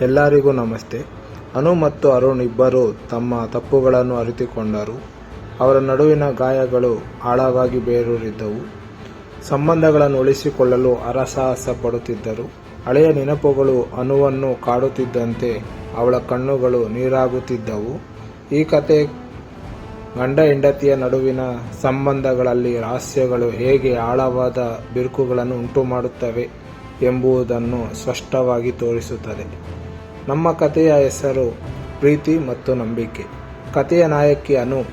ಎಲ್ಲರಿಗೂ ನಮಸ್ತೆ. ಅನು ಮತ್ತು ಅರುಣ್ ಇಬ್ಬರು ತಮ್ಮ ತಪ್ಪುಗಳನ್ನು ಅರಿತುಕೊಂಡರು. ಅವರ ನಡುವಿನ ಗಾಯಗಳು ಆಳವಾಗಿ ಬೇರೂರಿದ್ದವು. ಸಂಬಂಧಗಳನ್ನು ಉಳಿಸಿಕೊಳ್ಳಲು ಹರಸಾಹಸ ಪಡುತ್ತಿದ್ದರು ಹಳೆಯ ನೆನಪುಗಳು ಅನುವನ್ನು ಕಾಡುತ್ತಿದ್ದಂತೆ ಅವಳ ಕಣ್ಣುಗಳು ನೀರಾಗುತ್ತಿದ್ದವು. ಈ ಕತೆ ಗಂಡ ಹೆಂಡತಿಯ ನಡುವಿನ ಸಂಬಂಧಗಳಲ್ಲಿ ರಹಸ್ಯಗಳು ಹೇಗೆ ಆಳವಾದ ಬಿರುಕುಗಳನ್ನು ಉಂಟುಮಾಡುತ್ತವೆ ಎಂಬುದನ್ನು ಸ್ಪಷ್ಟವಾಗಿ ತೋರಿಸುತ್ತದೆ. ನಮ್ಮ ಕಥೆಯ ಹೆಸರು ಪ್ರೀತಿ ಮತ್ತು ನಂಬಿಕೆ. ಕಥೆಯ ನಾಯಕಿ ಅನು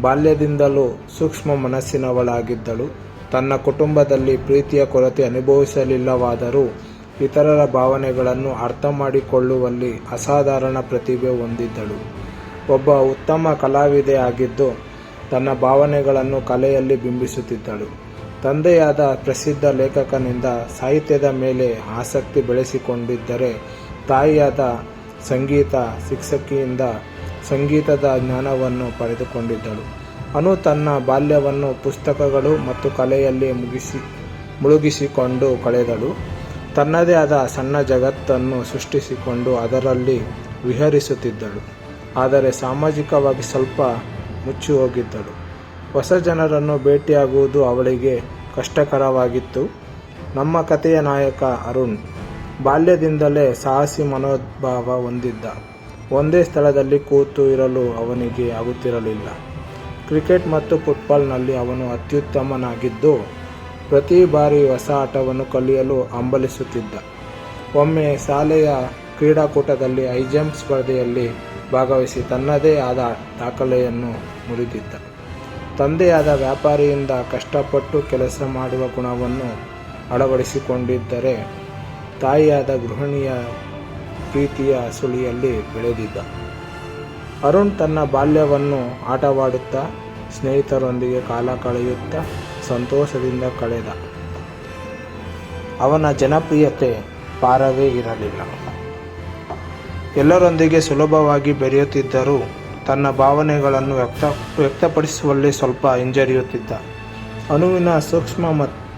ಬಾಲ್ಯದಿಂದಲೂ ಸೂಕ್ಷ್ಮ ಮನಸ್ಸಿನವಳಾಗಿದ್ದಳು. ತನ್ನ ಕುಟುಂಬದಲ್ಲಿ ಪ್ರೀತಿಯ ಕೊರತೆ ಅನುಭವಿಸಲಿಲ್ಲವಾದರೂ ಇತರರ ಭಾವನೆಗಳನ್ನು ಅರ್ಥ ಮಾಡಿಕೊಳ್ಳುವಲ್ಲಿ ಅಸಾಧಾರಣ ಪ್ರತಿಭೆ ಹೊಂದಿದ್ದಳು. ಒಬ್ಬ ಉತ್ತಮ ಕಲಾವಿದೆ ಆಗಿದ್ದು ತನ್ನ ಭಾವನೆಗಳನ್ನು ಕಲೆಯಲ್ಲಿ ಬಿಂಬಿಸುತ್ತಿದ್ದಳು. ತಂದೆಯಾದ ಪ್ರಸಿದ್ಧ ಲೇಖಕನಿಂದ ಸಾಹಿತ್ಯದ ಮೇಲೆ ಆಸಕ್ತಿ ಬೆಳೆಸಿಕೊಂಡಿದ್ದರೆ ತಾಯಿಯಾದ ಸಂಗೀತ ಶಿಕ್ಷಕಿಯಿಂದ ಸಂಗೀತದ ಜ್ಞಾನವನ್ನು ಪಡೆದುಕೊಂಡಿದ್ದಳು. ಅನು ತನ್ನ ಬಾಲ್ಯವನ್ನು ಪುಸ್ತಕಗಳು ಮತ್ತು ಕಲೆಯಲ್ಲಿ ಮುಗಿಸಿ, ಮುಳುಗಿಸಿಕೊಂಡು ಕಳೆದಳು. ತನ್ನದೇ ಆದ ಸಣ್ಣ ಜಗತ್ತನ್ನು ಸೃಷ್ಟಿಸಿಕೊಂಡು ಅದರಲ್ಲಿ ವಿಹರಿಸುತ್ತಿದ್ದಳು. ಆದರೆ ಸಾಮಾಜಿಕವಾಗಿ ಸ್ವಲ್ಪ ಮುಚ್ಚಿ ಹೋಗಿದ್ದಳು ಹೊಸ ಜನರನ್ನು ಭೇಟಿಯಾಗುವುದು ಅವಳಿಗೆ ಕಷ್ಟಕರವಾಗಿತ್ತು. ನಮ್ಮ ಕಥೆಯ ನಾಯಕ ಅರುಣ್ ಬಾಲ್ಯದಿಂದಲೇ ಸಾಹಸಿ ಮನೋಭಾವ ಹೊಂದಿದ್ದ. ಒಂದೇ ಸ್ಥಳದಲ್ಲಿ ಕೂತು ಇರಲು ಅವನಿಗೆ ಆಗುತ್ತಿರಲಿಲ್ಲ. ಕ್ರಿಕೆಟ್ ಮತ್ತು ಫುಟ್ಬಾಲ್ನಲ್ಲಿ ಅವನು ಅತ್ಯುತ್ತಮನಾಗಿದ್ದು, ಪ್ರತಿ ಬಾರಿ ಹೊಸ ಆಟವನ್ನು ಕಲಿಯಲು ಹಂಬಲಿಸುತ್ತಿದ್ದ. ಒಮ್ಮೆ ಶಾಲೆಯ ಕ್ರೀಡಾಕೂಟದಲ್ಲಿ ಹೈಜಂಪ್ ಸ್ಪರ್ಧೆಯಲ್ಲಿ ಭಾಗವಹಿಸಿ ತನ್ನದೇ ಆದ ದಾಖಲೆಯನ್ನು ಮುರಿದಿದ್ದ. ತಂದೆಯಾದ ವ್ಯಾಪಾರಿಯಿಂದ ಕಷ್ಟಪಟ್ಟು ಕೆಲಸ ಮಾಡುವ ಗುಣವನ್ನು ಅಳವಡಿಸಿಕೊಂಡಿದ್ದರೆ ತಾಯಿಯಾದ ಗೃಹಿಣಿಯ ಪ್ರೀತಿಯ ಸುಳಿಯಲ್ಲಿ ಬೆಳೆದಿದ್ದ. ಅರುಣ್ ತನ್ನ ಬಾಲ್ಯವನ್ನು ಆಟವಾಡುತ್ತಾ, ಸ್ನೇಹಿತರೊಂದಿಗೆ ಕಾಲ ಕಳೆಯುತ್ತಾ ಸಂತೋಷದಿಂದ ಕಳೆದ. ಅವನ ಜನಪ್ರಿಯತೆ ಪಾರವೇ ಇರಲಿಲ್ಲ. ಎಲ್ಲರೊಂದಿಗೆ ಸುಲಭವಾಗಿ ಬೆರೆಯುತ್ತಿದ್ದರೂ ತನ್ನ ಭಾವನೆಗಳನ್ನು ವ್ಯಕ್ತ, ವ್ಯಕ್ತಪಡಿಸುವಲ್ಲಿ ಸ್ವಲ್ಪ ಹಿಂಜರಿಯುತ್ತಿದ್ದ. ಅನುವಿನ ಸೂಕ್ಷ್ಮ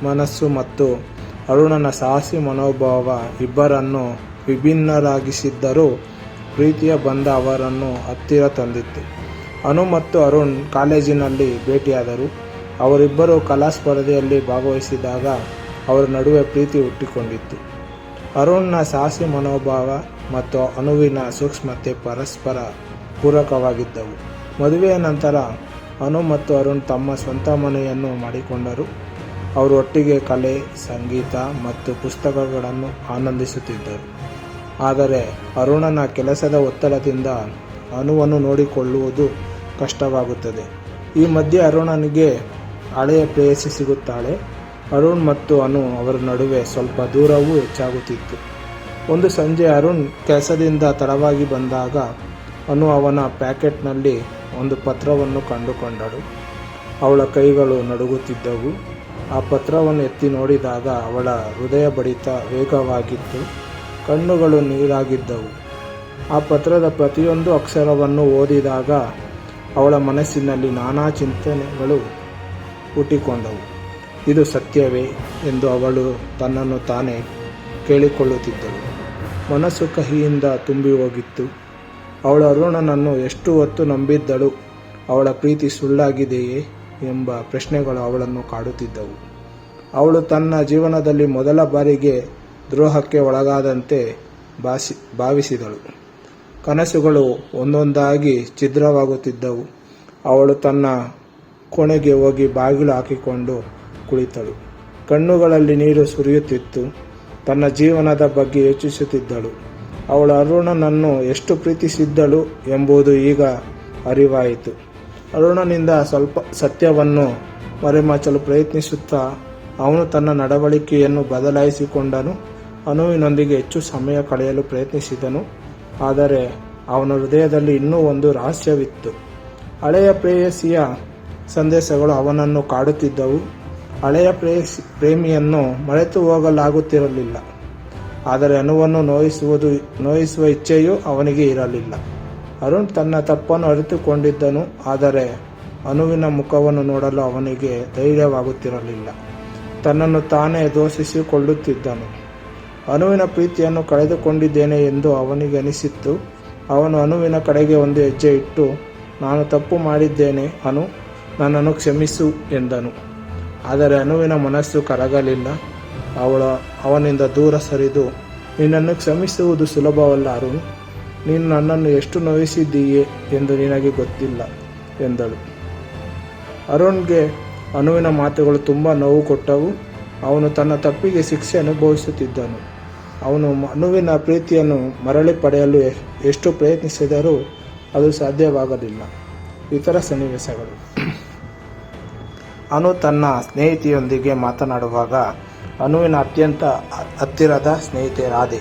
ಮನಸ್ಸು ಮತ್ತು ಅರುಣನ ಸಾಹಸಿ ಮನೋಭಾವ ಇಬ್ಬರನ್ನು ವಿಭಿನ್ನರಾಗಿಸಿದ್ದರೂ ಪ್ರೀತಿಯ ಬಂದ ಅವರನ್ನು ಹತ್ತಿರ ತಂದಿತ್ತು. ಅನು ಮತ್ತು ಅರುಣ್ ಕಾಲೇಜಿನಲ್ಲಿ ಭೇಟಿಯಾದರು. ಅವರಿಬ್ಬರು ಕಲಾ ಸ್ಪರ್ಧೆಯಲ್ಲಿ ಭಾಗವಹಿಸಿದಾಗ ಅವರ ನಡುವೆ ಪ್ರೀತಿ ಹುಟ್ಟಿಕೊಂಡಿತ್ತು. ಅರುಣ್ನ ಸಾಹಸಿ ಮನೋಭಾವ ಮತ್ತು ಅನುವಿನ ಸೂಕ್ಷ್ಮತೆ ಪರಸ್ಪರ ಪೂರಕವಾಗಿದ್ದವು. ಮದುವೆಯ ನಂತರ ಅನು ಮತ್ತು ಅರುಣ್ ತಮ್ಮ ಸ್ವಂತ ಮನೆಯನ್ನು ಮಾಡಿಕೊಂಡರು. ಅವರು ಒಟ್ಟಿಗೆ ಕಲೆ, ಸಂಗೀತ ಮತ್ತು ಪುಸ್ತಕಗಳನ್ನು ಆನಂದಿಸುತ್ತಿದ್ದರು. ಆದರೆ ಅರುಣನ ಕೆಲಸದ ಒತ್ತಡದಿಂದ ಅನುವನ್ನು ನೋಡಿಕೊಳ್ಳುವುದು ಕಷ್ಟವಾಗುತ್ತದೆ. ಈ ಮಧ್ಯೆ ಅರುಣನಿಗೆ ಹಳೆಯ ಪ್ರೇಯಸಿ ಸಿಗುತ್ತಾಳೆ. ಅರುಣ್ ಮತ್ತು ಅನು ಅವರ ನಡುವೆ ಸ್ವಲ್ಪ ದೂರವೂ ಹೆಚ್ಚಾಗುತ್ತಿತ್ತು. ಒಂದು ಸಂಜೆ ಅರುಣ್ ಕೆಲಸದಿಂದ ತಡವಾಗಿ ಬಂದಾಗ ಅನು ಅವನ ಪ್ಯಾಕೆಟ್ನಲ್ಲಿ ಒಂದು ಪತ್ರವನ್ನು ಕಂಡುಕೊಂಡಳು. ಅವಳ ಕೈಗಳು ನಡುಗುತ್ತಿದ್ದವು. ಆ ಪತ್ರವನ್ನು ಎತ್ತಿ ನೋಡಿದಾಗ ಅವಳ ಹೃದಯ ಬಡಿತ ವೇಗವಾಗಿತ್ತು, ಕಣ್ಣುಗಳು ನೀರಾಗಿದ್ದವು. ಆ ಪತ್ರದ ಪ್ರತಿಯೊಂದು ಅಕ್ಷರವನ್ನು ಓದಿದಾಗ ಅವಳ ಮನಸ್ಸಿನಲ್ಲಿ ನಾನಾ ಚಿಂತನೆಗಳು ಹುಟ್ಟಿಕೊಂಡವು. ಇದು ಸತ್ಯವೇ ಎಂದು ಅವಳು ತನ್ನನ್ನು ತಾನೇ ಕೇಳಿಕೊಳ್ಳುತ್ತಿದ್ದಳು. ಮನಸ್ಸು ಕಹಿಯಿಂದ ತುಂಬಿ ಹೋಗಿತ್ತು. ಅವಳ ಅರುಣನನ್ನು ಎಷ್ಟು ಹೊತ್ತು ನಂಬಿದ್ದಳು? ಅವಳ ಪ್ರೀತಿ ಸುಳ್ಳಾಗಿದೆಯೇ? ಎಂಬ ಪ್ರಶ್ನೆಗಳು ಅವಳನ್ನು ಕಾಡುತ್ತಿದ್ದವು. ಅವಳು ತನ್ನ ಜೀವನದಲ್ಲಿ ಮೊದಲ ಬಾರಿಗೆ ದ್ರೋಹಕ್ಕೆ ಒಳಗಾದಂತೆ ಭಾಸಿ, ಭಾವಿಸಿದಳು. ಕನಸುಗಳು ಒಂದೊಂದಾಗಿ ಛಿದ್ರವಾಗುತ್ತಿದ್ದವು. ಅವಳು ತನ್ನ ಕೊನೆಗೆ ಹೋಗಿ ಬಾಗಿಲು ಹಾಕಿಕೊಂಡು ಕುಳಿತಳು. ಕಣ್ಣುಗಳಲ್ಲಿ ನೀರು ಸುರಿಯುತ್ತಿತ್ತು. ತನ್ನ ಜೀವನದ ಬಗ್ಗೆ ಯೋಚಿಸುತ್ತಿದ್ದಳು. ಅವಳು ಅರುಣನನ್ನು ಎಷ್ಟು ಪ್ರೀತಿಸಿದ್ದಳು ಎಂಬುದು ಈಗ ಅರಿವಾಯಿತು. ಅರುಣನಿಂದ ಸ್ವಲ್ಪ ಸತ್ಯವನ್ನು ಮರೆಮಾಚಲು ಪ್ರಯತ್ನಿಸುತ್ತಾ ಅವನು ತನ್ನ ನಡವಳಿಕೆಯನ್ನು ಬದಲಾಯಿಸಿಕೊಂಡನು. ಅನುವಿನೊಂದಿಗೆ ಹೆಚ್ಚು ಸಮಯ ಕಳೆಯಲು ಪ್ರಯತ್ನಿಸಿದನು. ಆದರೆ ಅವನ ಹೃದಯದಲ್ಲಿ ಇನ್ನೂ ಒಂದು ರಹಸ್ಯವಿತ್ತು. ಹಳೆಯ ಪ್ರೇಯಸಿಯ ಸಂದೇಶಗಳು ಅವನನ್ನು ಕಾಡುತ್ತಿದ್ದವು. ಹಳೆಯ ಪ್ರೇಯಸಿ ಪ್ರೇಮಿಯನ್ನು ಮರೆತು ಹೋಗಲಾಗುತ್ತಿರಲಿಲ್ಲ. ಆದರೆ ಅನುವನ್ನು ನೋಯಿಸುವುದು, ನೋಯಿಸುವ ಇಚ್ಛೆಯೂ ಅವನಿಗೆ ಇರಲಿಲ್ಲ. ಅರುಣ್ ತನ್ನ ತಪ್ಪನ್ನು ಅರಿತುಕೊಂಡಿದ್ದನು, ಆದರೆ ಅನುವಿನ ಮುಖವನ್ನು ನೋಡಲು ಅವನಿಗೆ ಧೈರ್ಯವಾಗುತ್ತಿರಲಿಲ್ಲ. ತನ್ನನ್ನು ತಾನೇ ದೋಷಿಸಿಕೊಳ್ಳುತ್ತಿದ್ದನು. ಅನುವಿನ ಪ್ರೀತಿಯನ್ನು ಕಳೆದುಕೊಂಡಿದ್ದೇನೆ ಎಂದು ಅವನಿಗೆ ಅನಿಸಿತ್ತು ಅವನು ಅನುವಿನ ಕಡೆಗೆ ಒಂದು ಹೆಜ್ಜೆ ಇಟ್ಟು, ನಾನು ತಪ್ಪು ಮಾಡಿದ್ದೇನೆ ಅನು, ನನ್ನನ್ನು ಕ್ಷಮಿಸು ಎಂದನು. ಆದರೆ ಅನುವಿನ ಮನಸ್ಸು ಕರಗಲಿಲ್ಲ. ಅವಳ, ಅವನಿಂದ ದೂರ ಸರಿದು, ನಿನ್ನನ್ನು ಕ್ಷಮಿಸುವುದು ಸುಲಭವಲ್ಲ ಅರುಣ್ ನೀನು ನನ್ನನ್ನು ಎಷ್ಟು ನೋಯಿಸಿದ್ದೀಯೆ ಎಂದು ನಿನಗೆ ಗೊತ್ತಿಲ್ಲ ಎಂದಳು. ಅರುಣ್ಗೆ ಅನುವಿನ ಮಾತುಗಳು ತುಂಬ ನೋವು ಕೊಟ್ಟವು. ಅವನು ತನ್ನ ತಪ್ಪಿಗೆ ಶಿಕ್ಷೆ ಅನುಭವಿಸುತ್ತಿದ್ದನು. ಅವನು ಅನುವಿನ ಪ್ರೀತಿಯನ್ನು ಮರಳಿ ಪಡೆಯಲು ಎಷ್ಟು ಪ್ರಯತ್ನಿಸಿದರೂ ಅದು ಸಾಧ್ಯವಾಗಲಿಲ್ಲ. ಇತರ ಸನ್ನಿವೇಶಗಳು. ಅನು ತನ್ನ ಸ್ನೇಹಿತೆಯೊಂದಿಗೆ ಮಾತನಾಡುವಾಗ ಅನುವಿನ ಅತ್ಯಂತ ಹತ್ತಿರದ ಸ್ನೇಹಿತೆ ರಾಧೆ.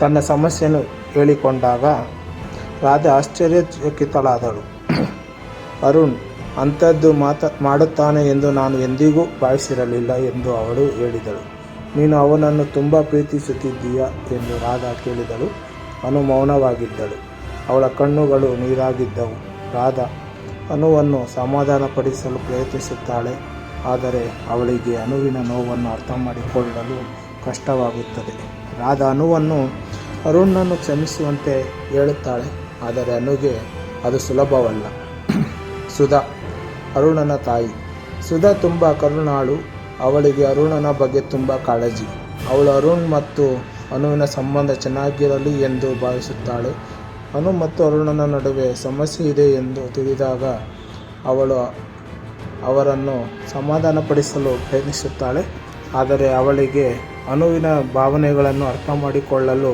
ತನ್ನ ಸಮಸ್ಯೆಯನ್ನು ಹೇಳಿಕೊಂಡಾಗ ರಾಧೆ ಆಶ್ಚರ್ಯಚಕಿತಳಾದಳು ಅರುಣ್, ಅಂಥದ್ದು ಮಾತ, ಮಾಡುತ್ತಾನೆ ಎಂದು ನಾನು ಎಂದಿಗೂ ಭಾವಿಸಿರಲಿಲ್ಲ ಎಂದು ಅವಳು ಹೇಳಿದಳು. ನೀನು ಅವನನ್ನು ತುಂಬ ಪ್ರೀತಿಸುತ್ತಿದ್ದೀಯಾ ಎಂದು ರಾಧಾ ಕೇಳಿದಳು. ಅನು ಮೌನವಾಗಿದ್ದಳು. ಅವಳ ಕಣ್ಣುಗಳು ನೀರಾಗಿದ್ದವು. ರಾಧಾ ಅನುವನ್ನು ಸಮಾಧಾನಪಡಿಸಲು ಪ್ರಯತ್ನಿಸುತ್ತಾಳೆ, ಆದರೆ ಅವಳಿಗೆ ಅನುವಿನ ನೋವನ್ನು ಅರ್ಥ ಮಾಡಿಕೊಳ್ಳಲು ಕಷ್ಟವಾಗುತ್ತದೆ. ರಾಧಾ ಅನುವನ್ನು ಅರುಣನ್ನು ಕ್ಷಮಿಸುವಂತೆ ಹೇಳುತ್ತಾಳೆ, ಆದರೆ ಅನುಗೆ ಅದು ಸುಲಭವಲ್ಲ. ಸುಧಾ, ಅರುಣನ ತಾಯಿ. ಸುಧಾ ತುಂಬ ಕರುಣಾಳು. ಅವಳಿಗೆ ಅರುಣನ ಬಗ್ಗೆ ತುಂಬ ಕಾಳಜಿ. ಅವಳು ಅರುಣ್ ಮತ್ತು ಅನುವಿನ ಸಂಬಂಧ ಚೆನ್ನಾಗಿರಲಿ ಎಂದು ಭಾವಿಸುತ್ತಾಳೆ. ಅನು ಮತ್ತು ಅರುಣನ ನಡುವೆ ಸಮಸ್ಯೆ ಇದೆ ಎಂದು ತಿಳಿದಾಗ ಅವಳು ಅವರನ್ನು ಸಮಾಧಾನಪಡಿಸಲು ಪ್ರಯತ್ನಿಸುತ್ತಾಳೆ, ಆದರೆ ಅವಳಿಗೆ ಅನುವಿನ ಭಾವನೆಗಳನ್ನು ಅರ್ಥ ಮಾಡಿಕೊಳ್ಳಲು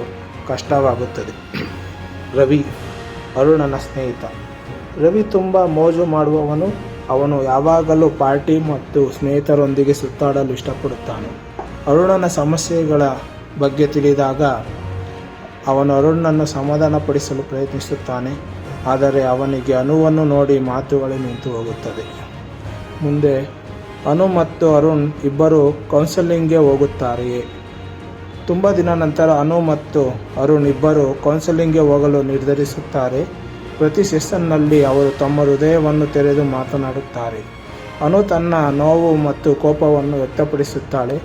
ಕಷ್ಟವಾಗುತ್ತದೆ. ರವಿ ಅರುಣನ ಸ್ನೇಹಿತ. ರವಿ ತುಂಬ ಮೋಜು ಮಾಡುವವನು. ಅವನು ಯಾವಾಗಲೂ ಪಾರ್ಟಿ ಮತ್ತು ಸ್ನೇಹಿತರೊಂದಿಗೆ ಸುತ್ತಾಡಲು ಇಷ್ಟಪಡುತ್ತಾನೆ. ಅರುಣನ ಸಮಸ್ಯೆಗಳ ಬಗ್ಗೆ ತಿಳಿದಾಗ ಅವನು ಅರುಣನನ್ನು ಸಮಾಧಾನಪಡಿಸಲು ಪ್ರಯತ್ನಿಸುತ್ತಾನೆ. ಆದರೆ ಅವನಿಗೆ ಅನುವನ್ನು ನೋಡಿ ಮಾತುಗಳೇ ನಿಂತು ಹೋಗುತ್ತದೆ ಮುಂದೆ ಅನು ಮತ್ತು ಅರುಣ್ ಇಬ್ಬರು ಕೌನ್ಸೆಲಿಂಗ್ಗೆ ಹೋಗುತ್ತಾರೆಯೇ? ತುಂಬ ದಿನ ನಂತರ ಅನು ಮತ್ತು ಅರುಣ್ ಇಬ್ಬರು ಕೌನ್ಸೆಲಿಂಗ್ಗೆ ಹೋಗಲು ನಿರ್ಧರಿಸುತ್ತಾರೆ. ಪ್ರತಿ ಸೆಷನ್ನಲ್ಲಿ ಅವರು ತಮ್ಮ ಹೃದಯವನ್ನು ತೆರೆದು ಮಾತನಾಡುತ್ತಾರೆ. ಅನು ತನ್ನ ನೋವು ಮತ್ತು ಕೋಪವನ್ನು ವ್ಯಕ್ತಪಡಿಸುತ್ತಾಳೆ.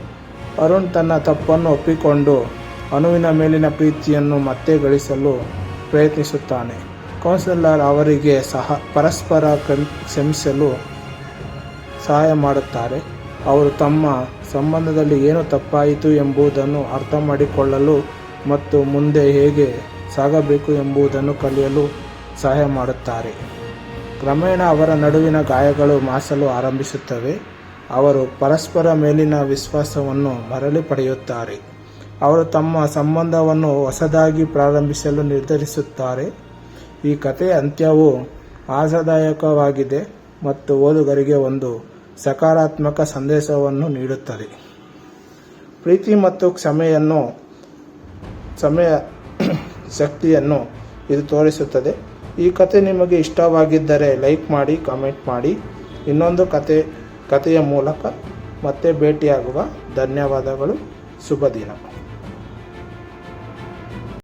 ಅರುಣ್ ತನ್ನ ತಪ್ಪನ್ನು ಒಪ್ಪಿಕೊಂಡು ಅನುವಿನ ಮೇಲಿನ ಪ್ರೀತಿಯನ್ನು ಮತ್ತೆ ಗಳಿಸಲು ಪ್ರಯತ್ನಿಸುತ್ತಾನೆ. ಕೌನ್ಸಿಲರ್ ಅವರಿಗೆ ಸಹ ಪರಸ್ಪರ ಕ್ಷಮ್- ಕ್ಷಮಿಸಲು ಸಹಾಯ ಮಾಡುತ್ತಾರೆ. ಅವರು ತಮ್ಮ ಸಂಬಂಧದಲ್ಲಿ ಏನು ತಪ್ಪಾಯಿತು ಎಂಬುದನ್ನು ಅರ್ಥ ಮಾಡಿಕೊಳ್ಳಲು ಮತ್ತು ಮುಂದೆ ಹೇಗೆ ಸಾಗಬೇಕು ಎಂಬುದನ್ನು ಕಲಿಯಲು ಸಹಾಯ ಮಾಡುತ್ತಾರೆ. ಕ್ರಮೇಣ ಅವರ ನಡುವಿನ ಗಾಯಗಳು ಮಾಸಲು ಆರಂಭಿಸುತ್ತವೆ. ಅವರು ಪರಸ್ಪರ ಮೇಲಿನ ವಿಶ್ವಾಸವನ್ನು ಮರಳಿ ಪಡೆಯುತ್ತಾರೆ. ಅವರು ತಮ್ಮ ಸಂಬಂಧವನ್ನು ಹೊಸದಾಗಿ ಪ್ರಾರಂಭಿಸಲು ನಿರ್ಧರಿಸುತ್ತಾರೆ. ಈ ಕಥೆಯ ಅಂತ್ಯವು ಆಶಾದಾಯಕವಾಗಿದೆ ಮತ್ತು ಓದುಗರಿಗೆ ಒಂದು ಸಕಾರಾತ್ಮಕ ಸಂದೇಶವನ್ನು ನೀಡುತ್ತದೆ. ಪ್ರೀತಿ ಮತ್ತು ಕ್ಷಮೆಯನ್ನು ಸಮಯ ಶಕ್ತಿಯನ್ನು ಇದು ತೋರಿಸುತ್ತದೆ. ಈ ಕತೆ ನಿಮಗೆ ಇಷ್ಟವಾಗಿದ್ದರೆ ಲೈಕ್ ಮಾಡಿ, ಕಾಮೆಂಟ್ ಮಾಡಿ. ಇನ್ನೊಂದು ಕತೆ ಕಥೆಯ ಮೂಲಕ ಮತ್ತೆ ಭೇಟಿಯಾಗುವ. ಧನ್ಯವಾದಗಳು. ಶುಭ ದಿನ.